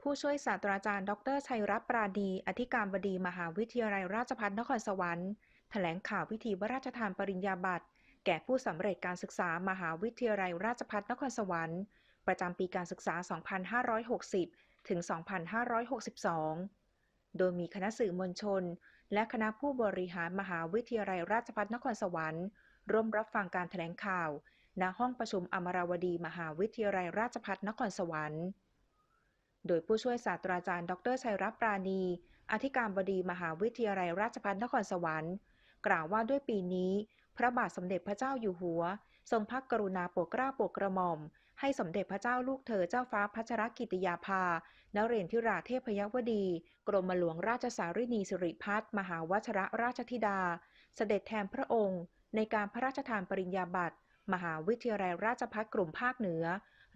ผู้ช่วยศาสตราจารย์ ดรชัยรัตน์ปราดี อธิการบดีมหาวิทยาลัยราชภัฏนครสวรรค์แถลงข่าวพิธีพระราชทานปริญญาบัตรแก่ผู้สำเร็จการศึกษามหาวิทยาลัยราชภัฏนครสวรรค์ ประจำปีการศึกษา 2560 ถึง 2562 โดยมีคณะสื่อมวลชน และคณะผู้บริหารมหาวิทยาลัยราชภัฏนครสวรรค์ ร่วมรับฟังการแถลงข่าว ณห้องประชุมอมราวดีมหาวิทยาลัยราชภัฏนครสวรรค์ โดยผู้ช่วยศาสตราจารย์ ดรชัยรัตน์ปราณี อธิการบดีมหาวิทยาลัยราชภัฏนครสวรรค์ กล่าวว่าด้วยปีนี้ พระบาทสมเด็จพระเจ้าอยู่หัว ทรงพระกรุณาโปรดเกล้าโปรดกระหม่อม ให้สมเด็จพระเจ้าลูกเธอเจ้าฟ้าพัชรกิติยาภา นเรศธิราเทพยวดี กรมหลวงราชสารินีสิริพัฒน์มหาวชรราชธิดา เสด็จแทนพระองค์ ในการพระราชทานปริญญาบัตรมหาวิทยาลัยราชภัฏกลุ่มภาคเหนือ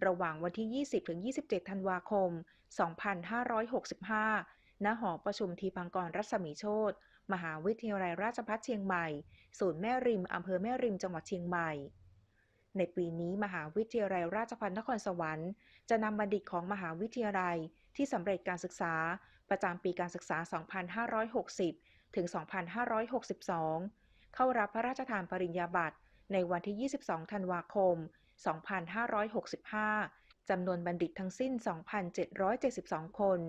ระหว่างวันที่ 20-27 ธันวาคม 2565 ณ หอประชุมทีพังกรรัศมีโชตมหาวิทยาลัยราชภัฏเชียงใหม่ ศูนย์แม่ริม อำเภอแม่ริม จังหวัดเชียงใหม่ ในปีนี้มหาวิทยาลัยราชภัฏนครสวรรค์ จะนำบัณฑิตของมหาวิทยาลัยที่สำเร็จการศึกษา ประจำปีการศึกษา 2560 ถึง 2562 เข้ารับพระราชทานปริญญาบัตรในวันที่ 22 ธันวาคม 2565 จำนวนบัณฑิตทั้งสิ้น 2,772 คน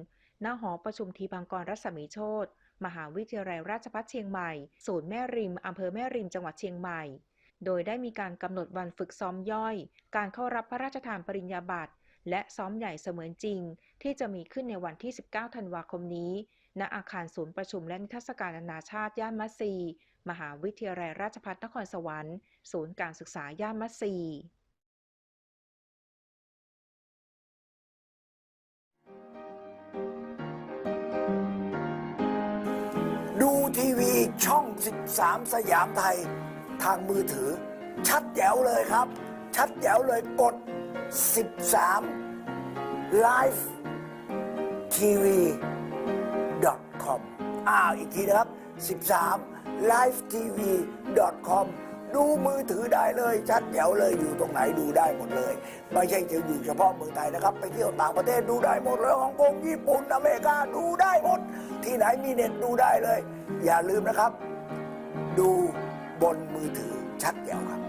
ณ หอประชุมทีพังกรรัศมีโชตมหาวิทยาลัยราชภัฏเชียงใหม่ ศูนย์แม่ริม อำเภอแม่ริม จังหวัดเชียงใหม่ โดยได้มีการกำหนดวันฝึกซ้อมย่อย การเข้ารับพระราชทานปริญญาบัตร และซ้อมใหญ่เสมือนจริง ที่จะมีขึ้นในวันที่ 19 ธันวาคมนี้ ณ อาคารศูนย์ประชุมและนิทรรศการนานาชาติ ย่านมัตซี มหาวิทยาลัยราชภัฏนครสวรรค์ ศูนย์การศึกษาย่านมัตซี ทีวีช่อง 13 สยามไทยทางมือถือ ชัดแจ๋วเลยครับ ชัดแจ๋วเลยกด 13 live tv com อ้าวอีกทีนะครับ 13 live tv com ดูมือถือได้เลยชัดแจ๋วเลยอยู่ตรงไหนดูได้หมดเลย ไม่ใช่จะอยู่เฉพาะเมืองไทยนะครับ ไปเที่ยวต่างประเทศดูได้หมดเลยฮ่องกงญี่ปุ่นอเมริกาดูได้หมด ที่ไหนมีเน็ตดูได้เลย อย่าลืมนะครับ ดูบนมือถือชัดแจ๋วครับ